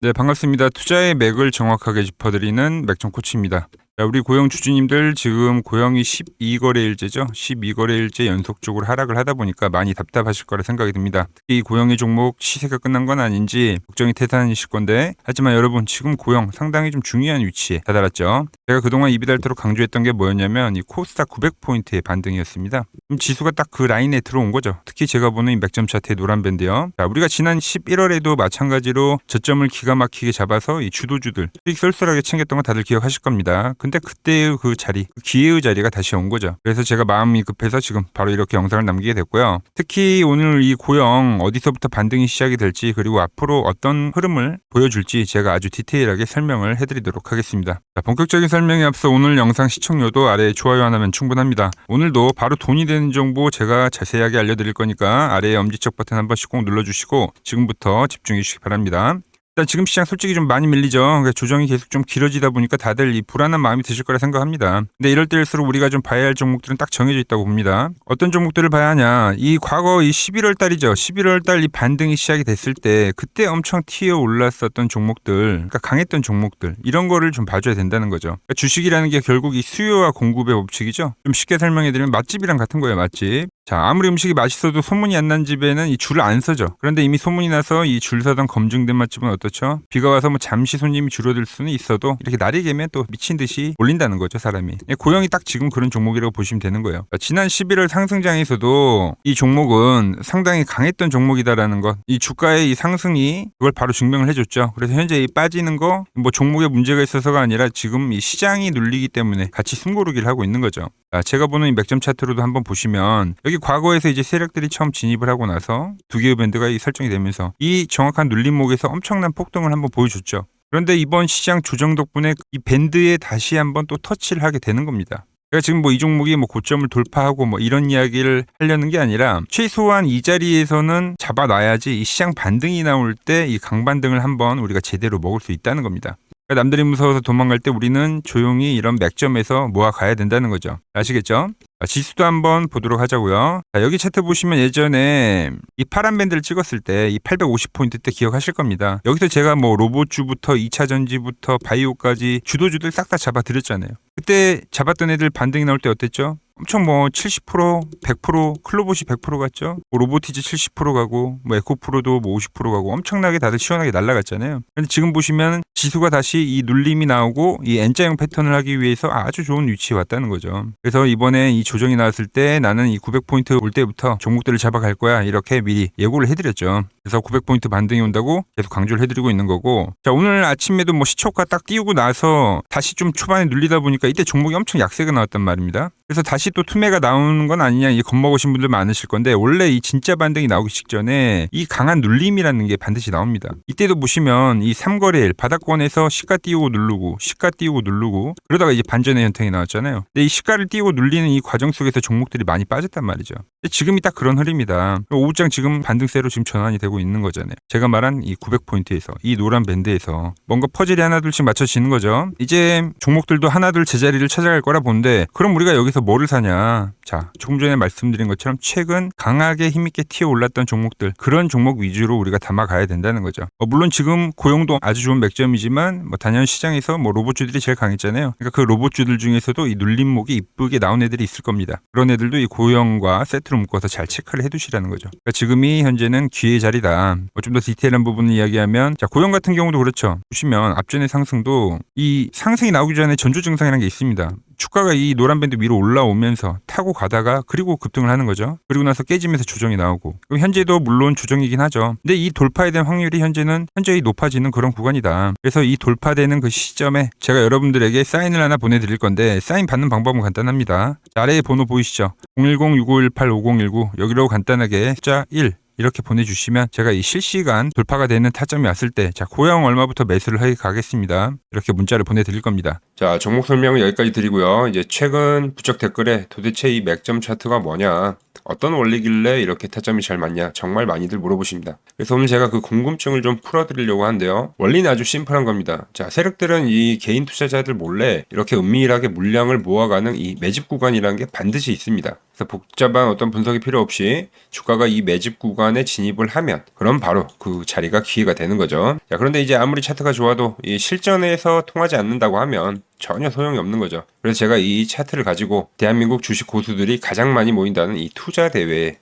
네, 반갑습니다. 투자의 맥을 정확하게 짚어드리는 맥정 코치입니다. 자, 우리 고영 주주님들 지금 고영이 12거래일제죠. 12거래일제 연속적으로 하락을 하다 보니까 많이 답답하실 거라 생각이 듭니다. 특히 이 고영의 종목 시세가 끝난 건 아닌지 걱정이 태산이실 건데 하지만 여러분 지금 고영 상당히 좀 중요한 위치에 다다랐죠. 제가 그동안 입이 닳도록 강조했던 게 뭐였냐면 이 코스닥 900포인트의 반등이었습니다. 지수가 딱 그 라인에 들어온 거죠. 특히 제가 보는 이 맥점 차트의 노란 밴드요. 자, 우리가 지난 11월에도 마찬가지로 저점을 기가 막히게 잡아서 이 주도주들 수익 쏠쏠하게 챙겼던 거 다들 기억하실 겁니다. 근데 그때의 그 자리, 그 기회의 자리가 다시 온 거죠. 그래서 제가 마음이 급해서 지금 바로 이렇게 영상을 남기게 됐고요. 특히 오늘 이 고영 어디서부터 반등이 시작이 될지 그리고 앞으로 어떤 흐름을 보여줄지 제가 아주 디테일하게 설명을 해드리도록 하겠습니다. 자, 본격적인 설명에 앞서 오늘 영상 시청료도 아래에 좋아요 하나면 충분합니다. 오늘도 바로 돈이 되는 정보 제가 자세하게 알려드릴 거니까 아래에 엄지척 버튼 한 번씩 꼭 눌러주시고 지금부터 집중해 주시기 바랍니다. 일단 지금 시장 솔직히 좀 많이 밀리죠. 그러니까 조정이 계속 좀 길어지다 보니까 다들 이 불안한 마음이 드실 거라 생각합니다. 근데 이럴 때일수록 우리가 좀 봐야 할 종목들은 딱 정해져 있다고 봅니다. 어떤 종목들을 봐야 하냐? 이 과거 이 11월 달이죠. 11월 달 이 반등이 시작이 됐을 때 그때 엄청 튀어 올랐었던 종목들, 그러니까 강했던 종목들 이런 거를 좀 봐줘야 된다는 거죠. 그러니까 주식이라는 게 결국 이 수요와 공급의 법칙이죠. 좀 쉽게 설명해드리면 맛집이랑 같은 거예요. 맛집. 자, 아무리 음식이 맛있어도 소문이 안 난 집에는 이 줄을 안 서죠. 그런데 이미 소문이 나서 이 줄 서던 검증된 맛집은 어떻죠? 비가 와서 뭐 잠시 손님이 줄어들 수는 있어도 이렇게 날이 개면 또 미친 듯이 올린다는 거죠, 사람이. 예, 고영이 딱 지금 그런 종목이라고 보시면 되는 거예요. 자, 지난 11월 상승장에서도 이 종목은 상당히 강했던 종목이다라는 것, 이 주가의 이 상승이 그걸 바로 증명을 해줬죠. 그래서 현재 이 빠지는 거, 뭐 종목에 문제가 있어서가 아니라 지금 이 시장이 눌리기 때문에 같이 숨고르기를 하고 있는 거죠. 자, 제가 보는 이 맥점 차트로도 한번 보시면 여기 과거에서 이제 세력들이 처음 진입을 하고 나서 두 개의 밴드가 이 설정이 되면서 이 정확한 눌림목에서 엄청난 폭등을 한번 보여줬죠. 그런데 이번 시장 조정 덕분에 이 밴드에 다시 한번 또 터치를 하게 되는 겁니다. 그러니까 지금 뭐 이 종목이 뭐 고점을 돌파하고 뭐 이런 이야기를 하려는 게 아니라 최소한 이 자리에서는 잡아놔야지 이 시장 반등이 나올 때 이 강반등을 한번 우리가 제대로 먹을 수 있다는 겁니다. 그러니까 남들이 무서워서 도망갈 때 우리는 조용히 이런 맥점에서 모아 가야 된다는 거죠. 아시겠죠? 자, 지수도 한번 보도록 하자고요. 자, 여기 차트 보시면 예전에 이 파란 밴드를 찍었을 때 이 850포인트 때 기억하실 겁니다. 여기서 제가 뭐 로봇주부터 2차 전지부터 바이오까지 주도주들 싹 다 잡아 드렸잖아요. 그때 잡았던 애들 반등이 나올 때 어땠죠? 엄청 뭐 70%, 100%, 클로봇이 100% 갔죠. 뭐 로보티즈 70% 가고 뭐 에코프로도 뭐 50% 가고 엄청나게 다들 시원하게 날아갔잖아요. 근데 지금 보시면 지수가 다시 이 눌림이 나오고 이 N자형 패턴을 하기 위해서 아주 좋은 위치에 왔다는 거죠. 그래서 이번에 이 조정이 나왔을 때 나는 이 900포인트 올 때부터 종목들을 잡아갈 거야 이렇게 미리 예고를 해드렸죠. 그래서 900포인트 반등이 온다고 계속 강조를 해드리고 있는 거고 자 오늘 아침에도 뭐 시초가 딱 띄우고 나서 다시 좀 초반에 눌리다 보니까 이때 종목이 엄청 약세가 나왔단 말입니다. 그래서 다시 또 투매가 나오는 건 아니냐 이 겁먹으신 분들 많으실 건데 원래 이 진짜 반등이 나오기 직전에 이 강한 눌림이라는 게 반드시 나옵니다. 이때도 보시면 이 삼거래일 바닥권에서 시가 띄우고 누르고 시가 띄우고 누르고 그러다가 이제 반전의 현상이 나왔잖아요. 근데 이 시가를 띄우고 눌리는 이 과정 속에서 종목들이 많이 빠졌단 말이죠. 지금이 딱 그런 흐름이다. 오후장 지금 반등세로 지금 전환이 되고 있는 거잖아요. 제가 말한 이 900포인트에서 이 노란 밴드에서 뭔가 퍼즐이 하나둘씩 맞춰지는 거죠. 이제 종목들도 하나둘 제자리를 찾아갈 거라 보는데 그럼 우리가 여기서 뭐를 사냐? 자, 조금 전에 말씀드린 것처럼 최근 강하게 힘있게 튀어 올랐던 종목들 그런 종목 위주로 우리가 담아가야 된다는 거죠. 어, 물론 지금 고용도 아주 좋은 맥점이지만 뭐 단연 시장에서 뭐 로봇주들이 제일 강했잖아요. 그러니까 그 로봇주들 중에서도 이 눌림목이 이쁘게 나온 애들이 있을 겁니다. 그런 애들도 이 고용과 세트로 묶어서 잘 체크를 해두시라는 거죠. 그러니까 지금이 현재는 기회 자리다. 뭐 좀 더 디테일한 부분을 이야기하면 자 고용 같은 경우도 그렇죠. 보시면 앞전의 상승도 이 상승이 나오기 전에 전조 증상이라는 게 있습니다. 주가가 이 노란 밴드 위로 올라오면서 타고 가다가 그리고 급등을 하는 거죠. 그리고 나서 깨지면서 조정이 나오고 그럼 현재도 물론 조정이긴 하죠. 근데 이 돌파에 대한 확률이 현재는 현저히 높아지는 그런 구간이다. 그래서 이 돌파되는 그 시점에 제가 여러분들에게 사인을 하나 보내드릴 건데 사인 받는 방법은 간단합니다. 아래에 번호 보이시죠? 010-6518-5019 여기로 간단하게 숫자 1 이렇게 보내주시면 제가 이 실시간 돌파가 되는 타점이 왔을 때, 자, 고양 얼마부터 매수를 해 가겠습니다. 이렇게 문자를 보내드릴 겁니다. 자, 종목 설명은 여기까지 드리고요. 이제 최근 부적 댓글에 도대체 이 맥점 차트가 뭐냐, 어떤 원리길래 이렇게 타점이 잘 맞냐, 정말 많이들 물어보십니다. 그래서 오늘 제가 그 궁금증을 좀 풀어드리려고 하는데요. 원리는 아주 심플한 겁니다. 자, 세력들은 이 개인 투자자들 몰래 이렇게 은밀하게 물량을 모아가는 이 매집 구간이라는 게 반드시 있습니다. 복잡한 어떤 분석이 필요 없이 주가가 이 매집 구간에 진입을 하면 그럼 바로 그 자리가 기회가 되는 거죠. 자, 그런데 이제 아무리 차트가 좋아도 이 실전에서 통하지 않는다고 하면 전혀 소용이 없는 거죠. 그래서 제가 이 차트를 가지고 대한민국 주식 고수들이 가장 많이 모인다는 이 투자 대회에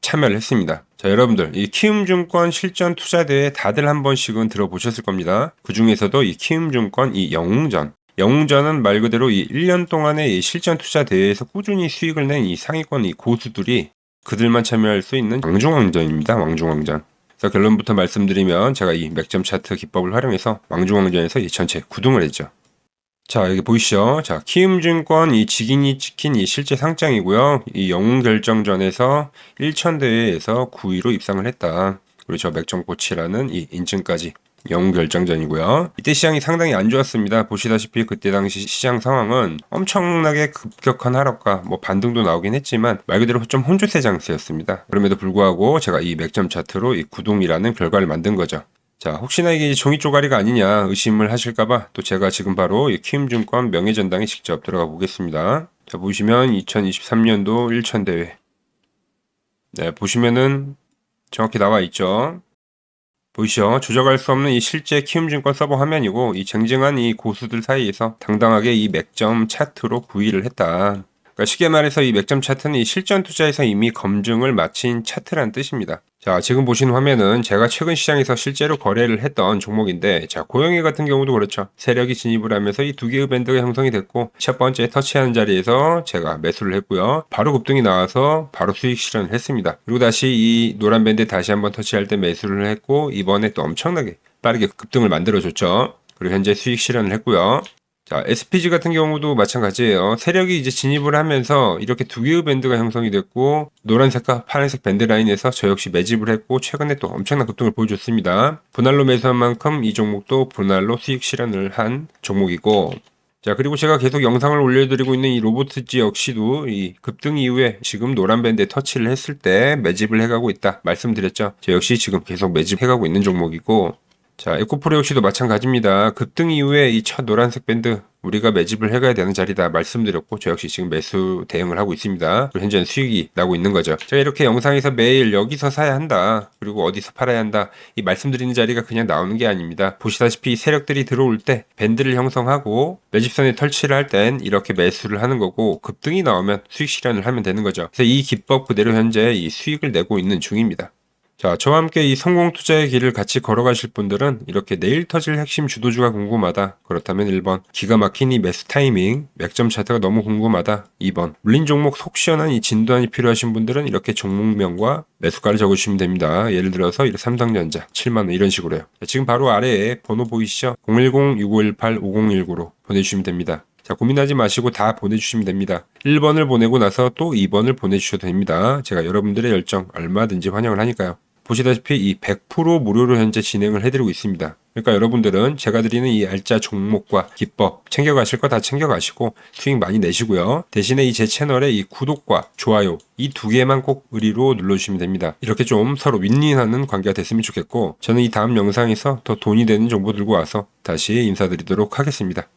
참여를 했습니다. 자, 여러분들, 이 키움증권 실전 투자대회 다들 한 번씩은 들어보셨을 겁니다. 그 중에서도 이 키움증권 이 영웅전. 영웅전은 말 그대로 이 1년 동안의 이 실전 투자 대회에서 꾸준히 수익을 낸 이 상위권 이 고수들이 그들만 참여할 수 있는 왕중왕전입니다. 왕중왕전. 그래서 결론부터 말씀드리면 제가 이 맥점 차트 기법을 활용해서 왕중왕전에서 이 전체 9등을 했죠. 자, 여기 보이시죠? 자, 키움증권 이 직인이 찍힌 이 실제 상장이고요. 이 영웅 결정전에서 1천 대회에서 9위로 입상을 했다. 그리고 저 맥정코치라는 이 인증까지 영웅 결정전이고요. 이때 시장이 상당히 안 좋았습니다. 보시다시피 그때 당시 시장 상황은 엄청나게 급격한 하락과 뭐 반등도 나오긴 했지만 말 그대로 좀 혼조세 장세였습니다. 그럼에도 불구하고 제가 이 맥점 차트로 이 구동이라는 결과를 만든 거죠. 자, 혹시나 이게 종이 쪼가리가 아니냐 의심을 하실까봐 또 제가 지금 바로 이 키움증권 명예전당에 직접 들어가 보겠습니다. 자, 보시면 2023년도 1천 대회. 네, 보시면은 정확히 나와 있죠. 보이시죠? 조작할 수 없는 이 실제 키움증권 서버 화면이고 이 쟁쟁한 이 고수들 사이에서 당당하게 이 맥점 차트로 9위를 했다. 그러니까 쉽게 말해서 이 맥점 차트는 이 실전 투자에서 이미 검증을 마친 차트란 뜻입니다. 자, 지금 보신 화면은 제가 최근 시장에서 실제로 거래를 했던 종목인데, 자, 고영희 같은 경우도 그렇죠. 세력이 진입을 하면서 이 두 개의 밴드가 형성이 됐고, 첫 번째 터치하는 자리에서 제가 매수를 했고요. 바로 급등이 나와서 바로 수익 실현을 했습니다. 그리고 다시 이 노란 밴드 다시 한번 터치할 때 매수를 했고, 이번에 또 엄청나게 빠르게 급등을 만들어줬죠. 그리고 현재 수익 실현을 했고요. 자, SPG 같은 경우도 마찬가지예요. 세력이 이제 진입을 하면서 이렇게 두 개의 밴드가 형성이 됐고 노란색과 파란색 밴드 라인에서 저 역시 매집을 했고 최근에 또 엄청난 급등을 보여줬습니다. 분할로 매수한 만큼 이 종목도 분할로 수익 실현을 한 종목이고 자 그리고 제가 계속 영상을 올려드리고 있는 이 로보트지 역시도 이 급등 이후에 지금 노란 밴드에 터치를 했을 때 매집을 해가고 있다 말씀드렸죠. 저 역시 지금 계속 매집해가고 있는 종목이고 자, 에코프로 역시도 마찬가지입니다. 급등 이후에 이 첫 노란색 밴드 우리가 매집을 해가야 되는 자리다 말씀드렸고 저 역시 지금 매수 대응을 하고 있습니다. 현재는 수익이 나고 있는 거죠. 제가 이렇게 영상에서 매일 여기서 사야 한다. 그리고 어디서 팔아야 한다. 이 말씀드리는 자리가 그냥 나오는 게 아닙니다. 보시다시피 세력들이 들어올 때 밴드를 형성하고 매집선에 설치를 할 땐 이렇게 매수를 하는 거고 급등이 나오면 수익 실현을 하면 되는 거죠. 그래서 이 기법 그대로 현재 이 수익을 내고 있는 중입니다. 자, 저와 함께 이 성공 투자의 길을 같이 걸어가실 분들은 이렇게 내일 터질 핵심 주도주가 궁금하다. 그렇다면 1번, 기가 막힌 이 매수 타이밍, 맥점 차트가 너무 궁금하다. 2번, 물린 종목 속 시원한 이 진단이 필요하신 분들은 이렇게 종목명과 매수가를 적어주시면 됩니다. 예를 들어서 이 삼성전자 7만원 이런 식으로요. 자, 지금 바로 아래에 번호 보이시죠? 010-6518-5019로 보내주시면 됩니다. 자, 고민하지 마시고 다 보내주시면 됩니다. 1번을 보내고 나서 또 2번을 보내주셔도 됩니다. 제가 여러분들의 열정 얼마든지 환영을 하니까요. 보시다시피 이 100% 무료로 현재 진행을 해드리고 있습니다. 그러니까 여러분들은 제가 드리는 이 알짜 종목과 기법 챙겨가실 거 다 챙겨가시고 수익 많이 내시고요. 대신에 이 제 채널의 이 구독과 좋아요 이 두 개만 꼭 의리로 눌러주시면 됩니다. 이렇게 좀 서로 윈윈하는 관계가 됐으면 좋겠고 저는 이 다음 영상에서 더 돈이 되는 정보 들고 와서 다시 인사드리도록 하겠습니다.